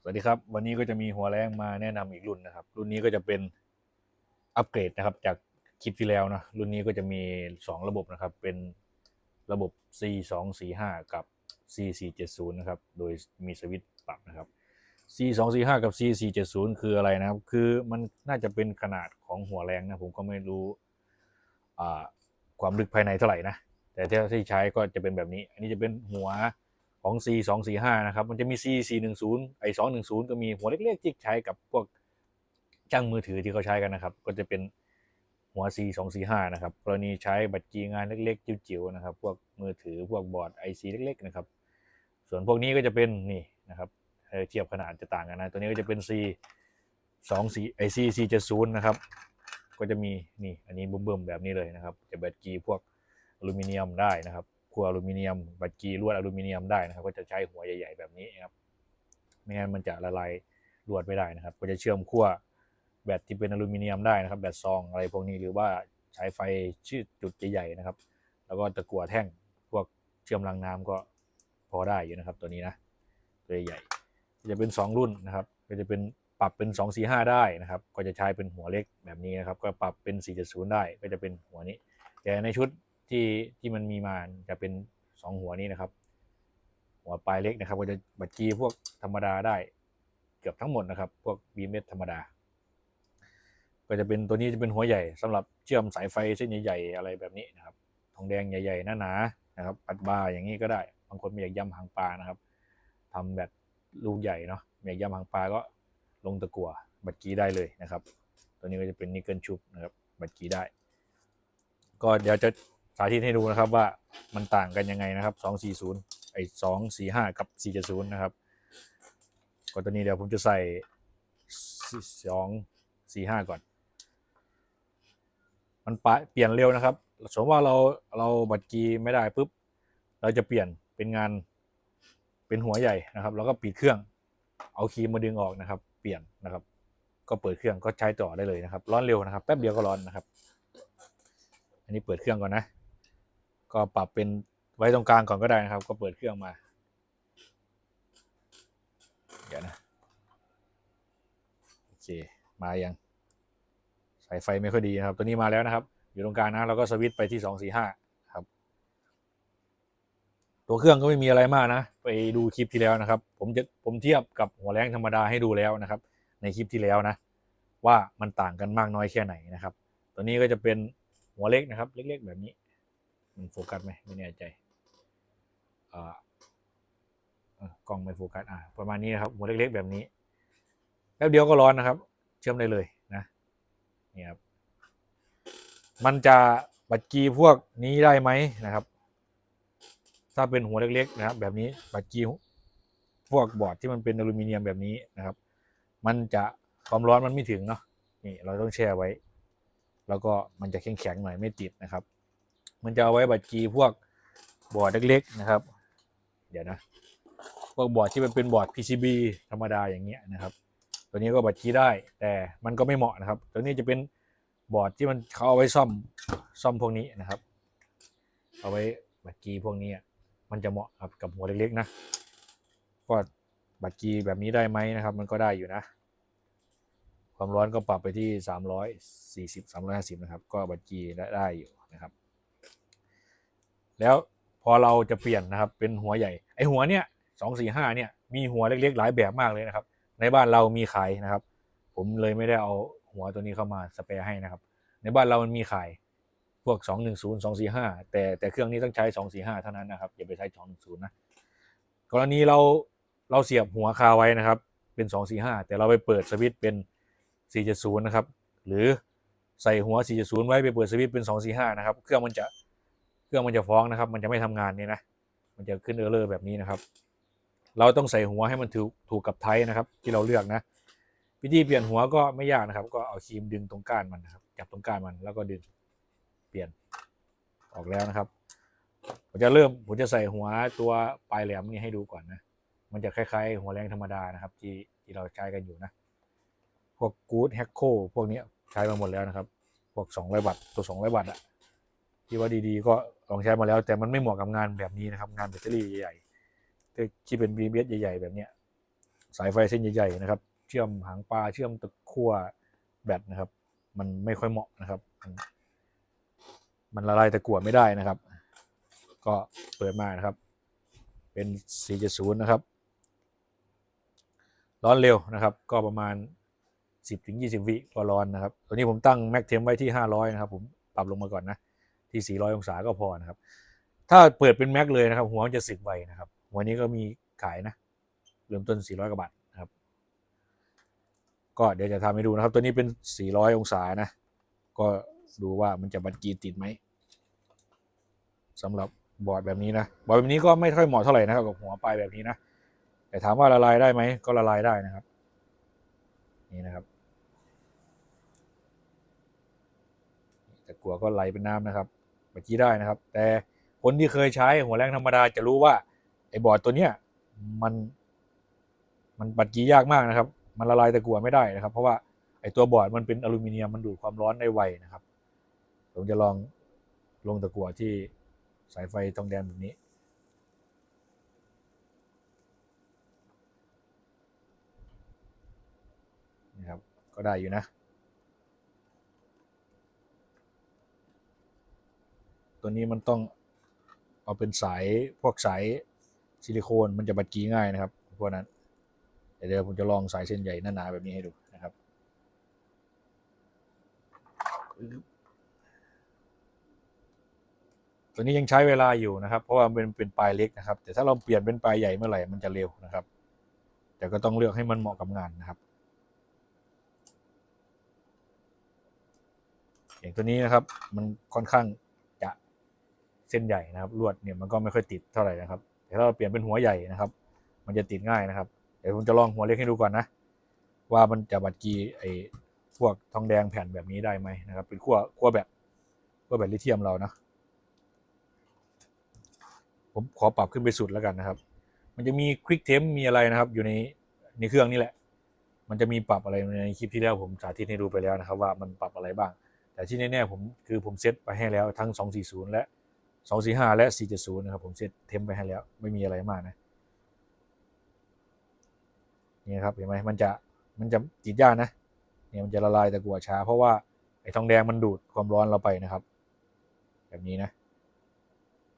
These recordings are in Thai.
สวัสดีครับ วันนี้ก็จะมีหัวแรงมาแนะนำอีกรุ่นนะครับ รุ่นนี้ก็จะเป็นอัปเกรดนะครับ จากคลิปที่แล้วนะรุ่นนี้ก็จะมี 2 ระบบนะครับ เป็นระบบ C 2 4 5 กับ C 4 7 0 นะครับ โดยมีสวิตช์ปรับนะครับ C 2 4 5 กับ C 4 7 0 คืออะไรนะครับ คือมันน่าจะเป็นขนาดของหัวแรงนะผมก็ไม่รู้ความลึกภายในเท่าไหร่นะแต่ที่ใช้ก็จะเป็นแบบนี้ อันนี้จะเป็นหัว ของ C 2 4 5นะครับ มันจะมี C 4 1 0ไอ2 1 0 ก็มีหัวเล็กๆที่ใช้กับพวกจ้างมือถือที่เขาใช้กันนะครับ ก็จะเป็นหัว C 2 4 5นะครับ กรณีใช้บัตรจีงานเล็ก ๆ จิ๋วๆนะครับ พวกมือถือพวกบอร์ด IC เล็กๆนะครับ ส่วนพวกนี้ก็จะเป็นนี่นะครับเทียบขนาดจะต่างกันนะ ตัวนี้ก็จะเป็น C 2 4ไอ C 4 7 0นะครับ ก็จะมีนี่อันนี้เบิ่มๆแบบนี้เลยนะครับ จะแบตกีพวกอลูมิเนียมได้นะครับ วอลูมิเนียมแบตกีลวดอลูมิเนียมได้นะครับ ก็จะใช้หัวใหญ่ ๆ แบบนี้นะครับ ไม่งั้นมันจะละลายลวดไม่ได้นะครับ ก็จะเชื่อมขั้วแบตที่เป็นอลูมิเนียมได้นะครับ แบตซองอะไรพวกนี้หรือว่าใช้ไฟชื่อจุดใหญ่ๆนะครับ แล้วก็ตะกั่วแท่งพวกเชื่อมรางน้ำก็พอได้อยู่นะครับ ตัวนี้นะตัวใหญ่ๆจะเป็น 2 รุ่นนะครับ ก็จะเป็นปรับเป็น 2 4 5 ได้นะครับ ก็จะใช้เป็นหัวเล็กแบบนี้นะครับ ก็ปรับเป็น 4.0 ได้ ก็จะเป็นหัวนี้ แต่ในชุด ที่ที่มันมีมาจะเป็น2หัวนี้นะครับ หัวปลายเล็กนะครับ ก็จะบัดกีพวกธรรมดาได้เกือบทั้งหมดนะครับ พวกบีเมธรรมดา ก็จะเป็นตัวนี้จะเป็นหัวใหญ่สำหรับเชื่อมสายไฟเส้นใหญ่ๆอะไรแบบนี้นะครับ ทองแดงใหญ่ๆหนาๆนะครับ ปัดบาร์อย่างนี้ก็ได้บางคนไม่อยากย้ำหางปลานะครับทำแบบลูกใหญ่เนาะไม่อยากย้ำหางปลาก็ลงตะกั่วบัดกีได้เลยนะครับ ตัวนี้ก็จะเป็นนิกเกิลชุบนะครับ บัดกีได้ ก็เดี๋ยวจะ สาธิตให้ดูนะครับว่ามันต่างกันยังไงนะครับ 240 ไอ้ 245 กับ 470 นะครับก็ตัวนี้เดี๋ยวผมจะใส่ 245 ก่อน มันปเปลี่ยนเร็วนะครับ สมมติว่าเราเราบัตรกีไม่ได้ปุ๊บ เราจะเปลี่ยนเป็นงานเป็นหัวใหญ่นะครับ แล้วก็ปิดเครื่อง เอาครีมมาดึงออกนะครับ เปลี่ยนนะครับ ก็เปิดเครื่องก็ใช้ต่อได้เลยนะครับ ร้อนเร็วนะครับ แป๊บเดียวก็ร้อนนะครับ อันนี้เปิดเครื่องก่อนนะ ก็ปรับเป็นไว้ตรงกลางก่อนก็ได้นะครับ ก็เปิดเครื่องมา เดี๋ยวนะ โอเค มายัง สายไฟไม่ค่อยดีนะครับ ตัวนี้มาแล้วนะครับ อยู่ตรงกลางนะเราก็สวิตไปที่สองสี่ห้าครับ ตัวเครื่องก็ไม่มีอะไรมากนะ ไปดูคลิปที่แล้วนะครับ ผมจะผมเทียบกับหัวแรงธรรมดาให้ดูแล้วนะครับ ในคลิปที่แล้วนะ ว่ามันต่างกันมากน้อยแค่ไหนนะครับ ตัวนี้ก็จะเป็นหัวเล็กนะครับ เล็ก ๆ แบบนี้ มันโฟกัสไหมไม่แน่ใจกล้องไม่โฟกัสอ่าประมาณนี้นะครับหัวเล็กๆแบบนี้แป๊บเดียวก็ร้อนนะครับ เชื่อมได้เลยนะนี่ครับมันจะบัดกีพวกนี้ได้ไหมนะครับ ถ้าเป็นหัวเล็กๆนะครับ แบบนี้บัดกีพวกบอร์ดที่มันเป็นอลูมิเนียมแบบนี้นะครับ มันจะความร้อนมันไม่ถึงเนาะนี่เราต้องแช่ไว้ แล้วก็มันจะแข็งๆหน่อยไม่ติดนะครับ มันจะเอาไว้บัดกีพวกบอร์ดเล็กๆนะครับ เดี๋ยวนะพวกบอร์ดที่มันเป็นบอร์ด PCB ธรรมดาอย่างเงี้ยนะครับ ตัวนี้ก็บัดกีได้ แต่มันก็ไม่เหมาะนะครับ ตัวนี้จะเป็นบอร์ดที่มันเขาเอาไว้ซ่อมซ่อมพวกนี้นะครับ เอาไว้บัดกีพวกนี้อะมันจะเหมาะครับกับหัวเล็กๆนะก็บัดกีแบบนี้ได้ไหมนะครับ มันก็ได้อยู่นะความร้อนก็ปรับไปที่ 340 350 นะครับ ก็บัดกีได้อยู่นะครับ แล้วพอเราจะเปลี่ยนนะครับเป็นหัวใหญ่ไอหัวเนี่ย245เนี่ยมีหัวเล็กๆ หลายแบบมากเลยนะครับ ในบ้านเรามีขายนะครับ ผมเลยไม่ได้เอาหัวตัวนี้เข้ามาสเปรย์ให้นะครับ ในบ้านเรามันมีขายพวก 210 245 แต่แต่เครื่องนี้ต้องใช้ 245 เท่านั้นนะครับอย่าไปใช้ 210 นะกรณีเราเราเสียบหัวคาไว้นะครับ เป็น 245 แต่เราไปเปิดสวิตช์เป็น 470 นะครับ หรือใส่หัว 470 ไว้ไปเปิดสวิตช์เป็น 245 นะครับ เครื่องมันจะ เครื่องมันจะฟ้องนะครับ มันจะไม่ทำงานเนี่ยนะ มันจะขึ้นเออร์เลอร์แบบนี้นะครับ เราต้องใส่หัวให้มันถูกถูกกับไทยนะครับ ที่เราเลือกนะวิธีเปลี่ยนหัวก็ไม่ยากนะครับ ก็เอาครีมดึงตรงก้านมันนะครับจับตรงก้านมันแล้วก็ดึงเปลี่ยนออกแล้วนะครับผมจะเริ่มผมจะใส่หัวตัวปลายแหลมนี่ให้ดูก่อนนะมันจะคล้ายๆ หัวแรงธรรมดานะครับ ที่ที่เราใช้กันอยู่นะ พวกกู๊ดแฮกโคพวกนี้ใช้มาหมดแล้วนะครับ พวก200วัตต์ตัว200วัตต์อะที่ว่าดีๆ ก็ ลองใช้มาแล้วแต่มันไม่เหมาะกับงานแบบนี้นะครับ งานแบตเตอรี่ใหญ่ๆที่เป็น BBS ใหญ่ ๆ แบบเนี้ยสายไฟเส้นใหญ่ๆนะครับ เชื่อมหางปลาเชื่อมตะกั่วแบตนะครับ มันไม่ค่อยเหมาะนะครับ มันละลายตะกั่วไม่ได้นะครับ ก็เปิดมานะครับ เป็น 470 นะครับ ร้อนเร็วนะครับ ก็ประมาณ 10-20 วิก็ร้อนนะครับ ตัวนี้ผมตั้งแม็กเทมไว้ที่ 500 นะครับ ผมปรับลงมาก่อนนะ ที่ 400 องศาก็พอนะครับ ถ้าเปิดเป็นแม็กเลยนะครับ หัวมันจะสึกไวนะครับหัวนี้ก็มีขายนะ เริ่มต้น 400 กว่าบาทนะครับ ก็เดี๋ยวจะทำให้ดูนะครับ ตัวนี้เป็น 400 องศานะ ก็ดูว่ามันจะบันกีติดไหมสำหรับบอร์ดแบบนี้นะ บอร์ดแบบนี้ก็ไม่ค่อยเหมาะเท่าไหร่นะครับกับหัวปลายแบบนี้นะ แต่ถามว่าละลายได้ไหม ก็ละลายได้นะครับ นี่นะครับแต่กลัวก็ไหลเป็นน้ำนะครับ มื่อกี้ได้นะครับ แต่คนที่เคยใช้หัวแรงธรรมดาจะรู้ว่าไอ้บอร์ดตัวเนี้ยมัน มันบัดกี้ยากมากนะครับ มันละลายตะกั่วไม่ได้นะครับ เพราะว่าไอ้ตัวบอร์ดมันเป็นอลูมิเนียมมันดูดความร้อนได้ไวนะครับ ผมจะลองลงตะกั่วที่สายไฟทองแดงแบบนี้นะครับก็ได้อยู่นะ ตัวนี้มันต้องเอาเป็นสายพวกสายซิลิโคนมันจะบัดกีง่ายนะครับพวกนั้นเดี๋ยวผมจะลองสายเส้นใหญ่หนาๆแบบนี้ให้ดูนะครับตัวนี้ยังใช้เวลาอยู่นะครับ เพราะว่าเป็นเป็นปลายเล็กนะครับ แต่ถ้าเราเปลี่ยนเป็นปลายใหญ่เมื่อไหร่มันจะเร็วนะครับ แต่ก็ต้องเลือกให้มันเหมาะกับงานนะครับ อย่างตัวนี้นะครับมันค่อนข้าง เส้นใหญ่นะครับลวดเนี่ยมันก็ไม่ค่อยติดเท่าไหร่นะครับแต่ถ้าเราเปลี่ยนเป็นหัวใหญ่นะครับ มันจะติดง่ายนะครับเดี๋ยวผมจะลองหัวเล็กให้ดูก่อนนะ ว่ามันจะบัดกีไอ้พวกทองแดงแผ่นแบบนี้ได้ไหมนะครับ เป็นขั้วขั้วแบบขั้วแบบลิเธียมเรานะผมขอปรับขึ้นไปสุดแล้วกันนะครับ มันจะมีควิกเทมมีอะไรนะครับ อยู่ในในเครื่องนี่แหละ มันจะมีปรับอะไรในคลิปที่แล้วผมสาธิตให้ดูไปแล้วนะครับ ว่ามันปรับอะไรบ้าง แต่ที่แน่ๆผมคือผมเซตไปให้แล้วทั้ง 240 และ 245 และ 470 นะครับ ผมเซตเทมไปให้แล้ว ไม่มีอะไรมากนะ นี่ครับ เห็นไหมมันจะมันจะติดยากนะ เนี่ยมันจะละลายตะกั่วช้า เพราะว่าไอ้ทองแดงมันดูดความร้อนเราไปนะครับ แบบนี้นะ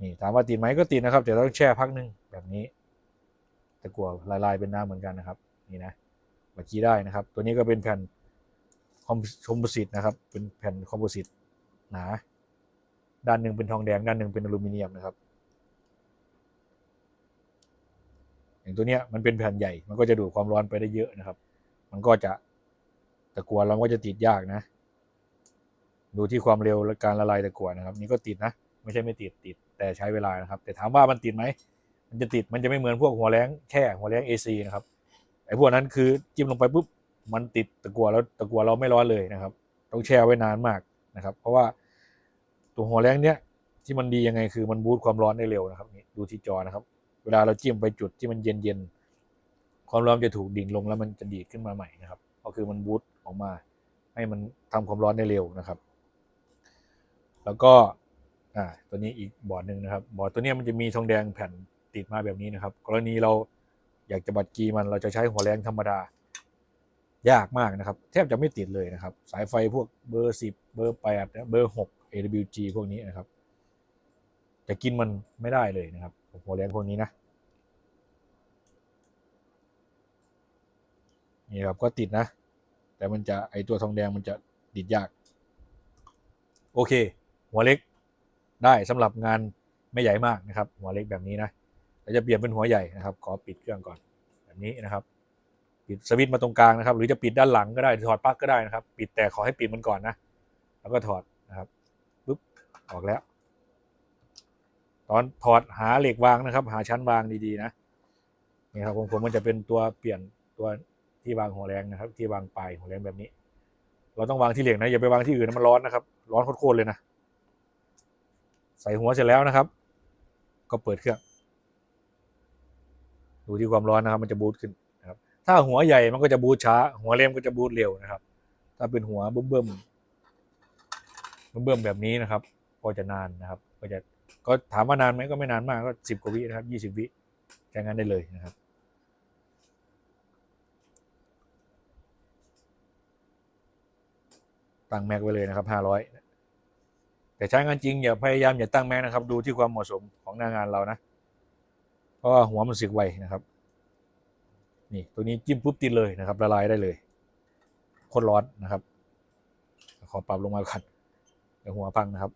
นี่ถามว่าติดไหมก็ติดนะครับแต่ต้องแช่พักหนึงแบบนี้ ตะกั่วละลายเป็นน้ำเหมือนกันนะครับ นี่นะเมื่อกี้ได้นะครับ ตัวนี้ก็เป็นแผ่นคอมคอมโพสิตนะครับ เป็นแผ่นคอมโพสิตหนา ด้านหนึ่งเป็นทองแดง ด้านหนึ่งเป็นอลูมิเนียมนะครับ อย่างตัวเนี้ยมันเป็นแผ่นใหญ่ มันก็จะดูดความร้อนไปได้เยอะนะครับ มันก็จะตะกัวเราก็จะติดยากนะ ดูที่ความเร็วและการละลายตะกัวนะครับ นี่ก็ติดนะ ไม่ใช่ไม่ติดติด แต่ใช้เวลานะครับ แต่ถามว่ามันติดไหม มันจะติด มันจะไม่เหมือนพวกหัวแรงแช่หัวแรง AC นะครับ ไอ้พวกนั้นคือจิ้มลงไปปุ๊บ มันติดตะกัวแล้วตะกัวเราไม่ร้อนเลยนะครับ ต้องแช่ไว้นานมากนะครับ เพราะว่า ตัวหัวแรงเนี้ยที่มันดียังไงคือมันบูตความร้อนได้เร็วนะครับนี่ดูที่จอนะครับ เวลาเราจิ้มไปจุดที่มันเย็นเย็นๆความร้อนจะถูกดิ่งลงแล้วมันจะดีดขึ้นมาใหม่นะครับ ก็คือมันบูตออกมา ให้มันทำความร้อนได้เร็วนะครับ แล้วก็อ่าตัวนี้อีกบอร์ดหนึ่งนะครับ บอร์ดตัวนี้มันจะมีทองแดงแผ่นติดมาแบบนี้นะครับ กรณีเราอยากจะบัดกีมันเราจะใช้หัวแรงธรรมดายากมากนะครับ แทบจะไม่ติดเลยนะครับ สายไฟพวกเบอร์สิบเบอร์แปดเบอร์หก AWG พวกนี้นะครับจะกินมันไม่ได้เลยนะครับหัวแรงพวกนี้นะนี่ครับก็ติดนะ แต่มันจะไอตัวทองแดงมันจะติดยาก โอเค หัวเล็กได้สำหรับงานไม่ใหญ่มากนะครับ หัวเล็กแบบนี้นะเราจะเปลี่ยนเป็นหัวใหญ่นะครับ ขอปิดเครื่องก่อนแบบนี้นะครับ ปิดสวิตช์มาตรงกลางนะครับ หรือจะปิดด้านหลังก็ได้ถอดปลั๊กก็ได้นะครับ ปิดแต่ขอให้ปิดมันก่อนนะ แล้วก็ถอดนะครับ ออกแล้ว ตอนถอดหาเหล็กวางนะครับ หาชั้นวางดีๆนะนี่ครับของผมมันจะเป็นตัวเปลี่ยนตัวที่วางหัวแรงนะครับ ที่วางปลายหัวแรงแบบนี้ เราต้องวางที่เหล็กนะอย่าไปวางที่อื่นนะมันร้อนนะครับ ร้อนโคตรๆเลยนะใส่หัวเสร็จแล้วนะครับ ก็เปิดเครื่องดูที่ความร้อนนะครับ มันจะบูตขึ้นนะครับ ถ้าหัวใหญ่มันก็จะบูตช้า หัวเล็มก็จะบูตเร็วนะครับ ถ้าเป็นหัวเบิ่มเบิ่มๆเบิ่มๆแบบนี้นะครับ ก็จะนานนะครับ ก็จะก็ถามว่านานไหมก็ไม่นานมากก็สิบกว่าวินะครับยี่สิบวิใช้งานได้เลยนะครับตั้งแม็กไว้เลยนะครับห้าร้อยแต่ใช้งานจริงอย่าพยายามอย่าตั้งแม็กนะครับ ดูที่ความเหมาะสมของหน้างานเรานะเพราะว่าหัวมันสึกไวนะครับ นี่ตัวนี้จิ้มปุ๊บติดเลยนะครับ ละลายได้เลยโคตรร้อนนะครับ ขอปรับลงมาก่อนเดี๋ยวหัวพังนะครับ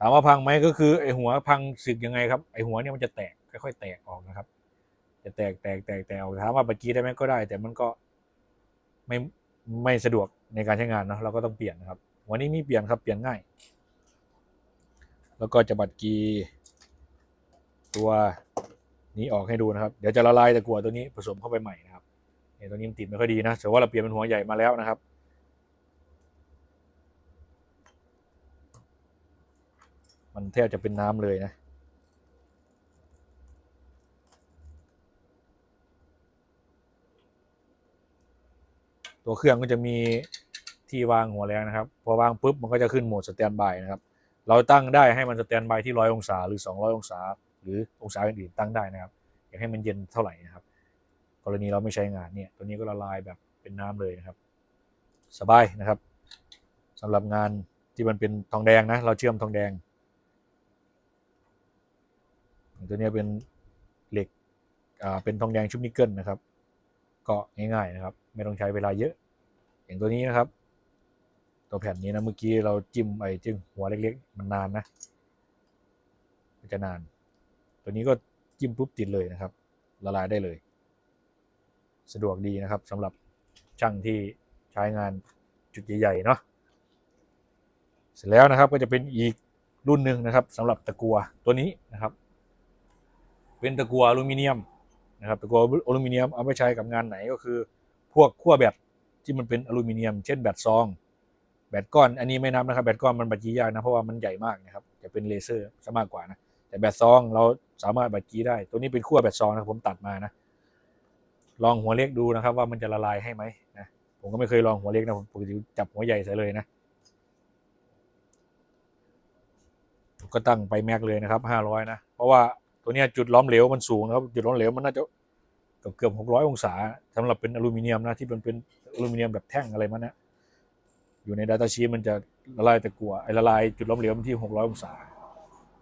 ถามว่าพังไหมก็คือไอหัวพังสึกยังไงครับไอหัวเนี่ยมันจะแตกค่อยๆแตกออกนะครับ จะแตกแตกแตกแตกออกถามว่าปกี้ได้ไหมก็ได้ แต่มันก็ไม่ไม่สะดวกในการใช้งานเนาะเราก็ต้องเปลี่ยนนะครับ วันนี้มีเปลี่ยนครับเปลี่ยนง่าย แล้วก็จะบัดกีตัวนี้ออกให้ดูนะครับ เดี๋ยวจะละลายตะกั่วตัวนี้ผสมเข้าไปใหม่นะครับเนี่ยตัวนี้มันติดไม่ค่อยดีนะแต่ว่าเราเปลี่ยนเป็นหัวใหญ่มาแล้วนะครับ มันแทบจะเป็นน้ำเลยนะตัวเครื่องก็จะมีที่วางหัวแรงนะครับ พอวางปุ๊บมันก็จะขึ้นโหมดสแตนบายนะครับ เราตั้งได้ให้มันสแตนบายที่ร้อยองศาหรือ 200 องศา หรือองศาอื่นๆตั้งได้นะครับ อยากให้มันเย็นเท่าไหร่นะครับ กรณีเราไม่ใช้งานเนี่ย ตัวนี้ก็ละลายแบบเป็นน้ำเลยนะครับ สบายนะครับสำหรับงานที่มันเป็นทองแดงนะ เราเชื่อมทองแดง ตัวนี้เป็นเหล็กอ่าเป็นทองแดงชุบนิกเกิลนะครับ ก็ง่ายๆนะครับ ไม่ต้องใช้เวลาเยอะ อย่างตัวนี้นะครับ ตัวแผ่นนี้นะเมื่อกี้เราจิ้มไอ้จิ้มหัวเล็กๆ มันนานนะมันจะนาน ตัวนี้ก็จิ้มปุ๊บติดเลยนะครับ ละลายได้เลย สะดวกดีนะครับสำหรับช่างที่ใช้งานจุดใหญ่ๆเนาะเสร็จแล้วนะครับก็จะเป็นอีกรุ่นหนึ่งนะครับสำหรับตะกัวตัวนี้นะครับ เป็นตะกัวอลูมิเนียมนะครับตะกัวอลูมิเนียมเอาไปใช้กับงานไหนก็คือ พวกขั้วแบตที่มันเป็นอลูมิเนียม เช่นแบตซอง แบตก้อน อันนี้ไม่นับนะครับ แบตก้อนมันบัดกี้ยากนะเพราะว่ามันใหญ่มากนะครับจะเป็นเลเซอร์ซะมากกว่านะแต่แบตซองเราสามารถบัดกี้ได้ ตัวนี้เป็นขั้วแบตซองนะผมตัดมานะลองหัวเล็กดูนะครับ ว่ามันจะละลายให้ไหมนะผมก็ไม่เคยลองหัวเล็กนะผมปกติจับหัวใหญ่ใส่เลยนะก็ตั้งไปแม็กเลยนะครับห้าร้อยนะ เพราะว่า ตัวเนี้ยจุดล้อมเหลวมันสูงนะครับ จุดล้อมเหลวมันน่าจะเกือบเกือบหกร้อยองศาสำหรับเป็นอลูมิเนียมนะที่มันเป็นอลูมิเนียมแบบแท่งอะไรมันนะอยู่ใน Data Sheet มันจะละลายตะกั่วไอ้ละลายจุดล้อมเหลวมันที่หกร้อยองศา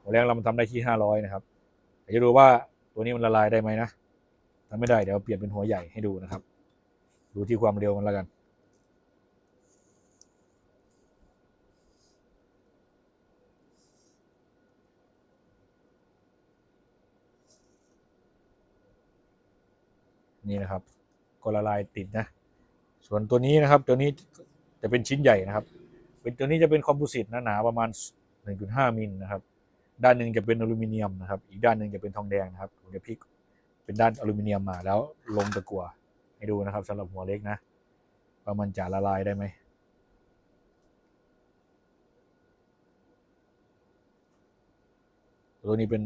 หัวแรงเรามันทำได้ที่ห้าร้อยนะครับเดี๋ยวจะดูว่าตัวนี้มันละลายได้ไหมนะถ้าไม่ได้เดี๋ยวเปลี่ยนเป็นหัวใหญ่ให้ดูนะครับ ดูที่ความเร็วมันแล้วกัน นี่นะครับก็ละลายติดนะ ส่วนตัวนี้นะครับ ตัวนี้จะเป็นชิ้นใหญ่นะครับ เป็นตัวนี้จะเป็นคอมโพสิตหนาๆประมาณ 1.5มิลนะครับ ด้านหนึ่งจะเป็นอลูมิเนียมนะครับ อีกด้านหนึ่งจะเป็นทองแดงนะครับผมจะพลิกเป็นด้านอลูมิเนียมมาแล้วลงตะกั่วให้ดูนะครับสำหรับหัวเล็กนะว่ามันจะละลายได้ไหมตัวนี้เป็น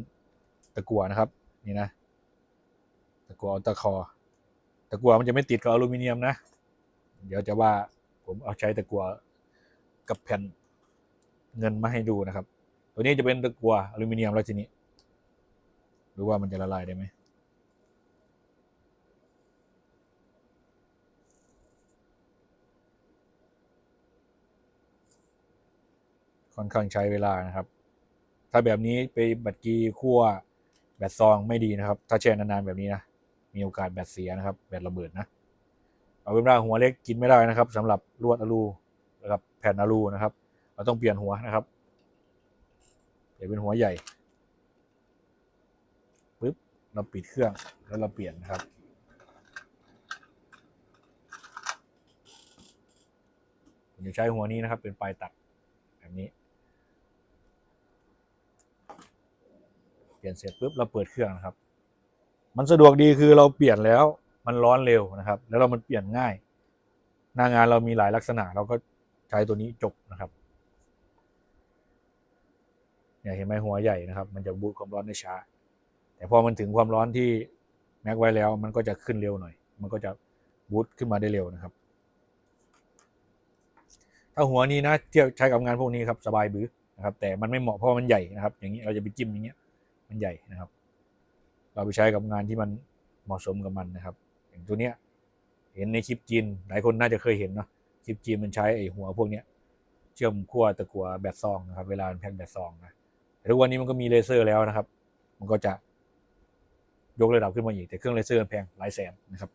ตะกั่วนะครับ นี่นะ ตะกั่วอัลตราคอ ตะกั่วมันจะไม่ติดกับอลูมิเนียมนะ เดี๋ยวจะว่าผมเอาใช้ตะกั่วกับแผ่นเงินมาให้ดูนะครับ ตัวนี้จะเป็นตะกั่วอลูมิเนียมแล้วทีนี้ดูว่ามันจะละลายได้ไหมค่อนข้างใช้เวลานะครับ ถ้าแบบนี้ไปบัตรกีคั่วแบตซองไม่ดีนะครับ ถ้าแช่นานๆแบบนี้นะ มีโอกาสแบตเสียนะครับ แบตระเบิดนะ เอาเป็นว่าหัวเล็กกินไม่ได้นะครับสำหรับลวดอะลูนะครับแผ่นอะลูนะครับ เราต้องเปลี่ยนหัวนะครับเปลี่ยนเป็นหัวใหญ่ปึ๊บเราปิดเครื่องแล้วเราเปลี่ยนนะครับผมจะใช้หัวนี้นะครับ เป็นปลายตัดแบบนี้ เปลี่ยนเสร็จปุ๊บเราเปิดเครื่องนะครับ มันสะดวกดีคือเราเปลี่ยนแล้วมันร้อนเร็วนะครับ แล้วเรามันเปลี่ยนง่าย หน้างานเรามีหลายลักษณะ เราก็ใช้ตัวนี้จบนะครับเนี่ยเห็นไหมหัวใหญ่นะครับ มันจะบูตความร้อนได้ช้า แต่พอมันถึงความร้อนที่แม็กไว้แล้ว มันก็จะขึ้นเร็วหน่อย มันก็จะบูตขึ้นมาได้เร็วนะครับ ถ้าหัวนี้นะเที่ยวใช้กับงานพวกนี้ครับสบายบื้อนะครับ แต่มันไม่เหมาะเพราะมันใหญ่นะครับ อย่างนี้เราจะไปจิ้มอย่างเงี้ยมันใหญ่นะครับ เราไปใช้กับงานที่มันเหมาะสมกับมันนะครับ อย่างตัวเนี้ยเห็นในคลิปจีน หลายคนน่าจะเคยเห็นเนาะคลิปจีนมันใช้ไอ้หัวพวกเนี้ยเชื่อมขั้วตะกั่วแบตซองนะครับ เวลามันแพ็คแบตซองนะแต่ทุกวันนี้มันก็มีเลเซอร์แล้วนะครับ มันก็จะยกระดับขึ้นมาอีก แต่เครื่องเลเซอร์แพงหลายแสนนะครับ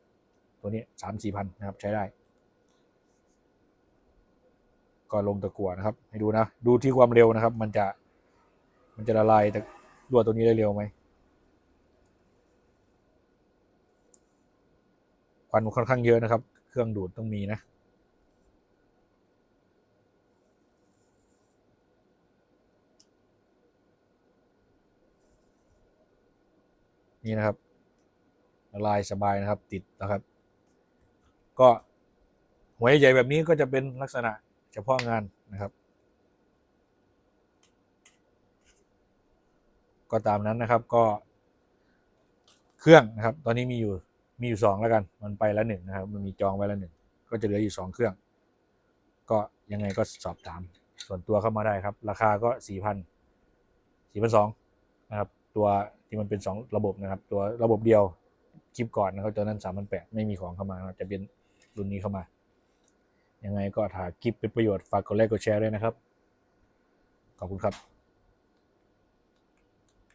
ตัวนี้สามสี่พันนะครับใช้ได้ ก็ลงตะกั่วนะครับ ให้ดูนะ ดูที่ความเร็วนะครับ มันจะ มันจะละลายแต่ลวตัวนี้ได้เร็วไหม ควันค่อนข้างเยอะนะครับ เครื่องดูดต้องมีนะนี่นะครับ ลายสบายนะครับติดนะครับ ก็หัวใหญ่แบบนี้ก็จะเป็นลักษณะเฉพาะงานนะครับ ก็ตามนั้นนะครับก็เครื่องนะครับ ตอนนี้มีอยู่ มีอยู่สองแล้วกัน มันไปแล้วหนึ่งนะครับ มันมีจองไว้แล้วหนึ่ง ก็จะเหลืออยู่สองเครื่อง ก็ยังไงก็สอบถาม ส่วนตัวเข้ามาได้ครับ ราคาก็สี่พันสี่พันสองนะครับ ตัวที่มันเป็นสองระบบนะครับ ตัวระบบเดียวคลิปก่อนนะครับตัวนั้นสามพันแปดไม่มีของเข้ามานะครับจะเป็นรุ่นนี้เข้ามา ยังไงก็ถ้าคลิปเป็นประโยชน์ฝากกดไลค์กดแชร์ด้วยนะครับ ขอบคุณครับ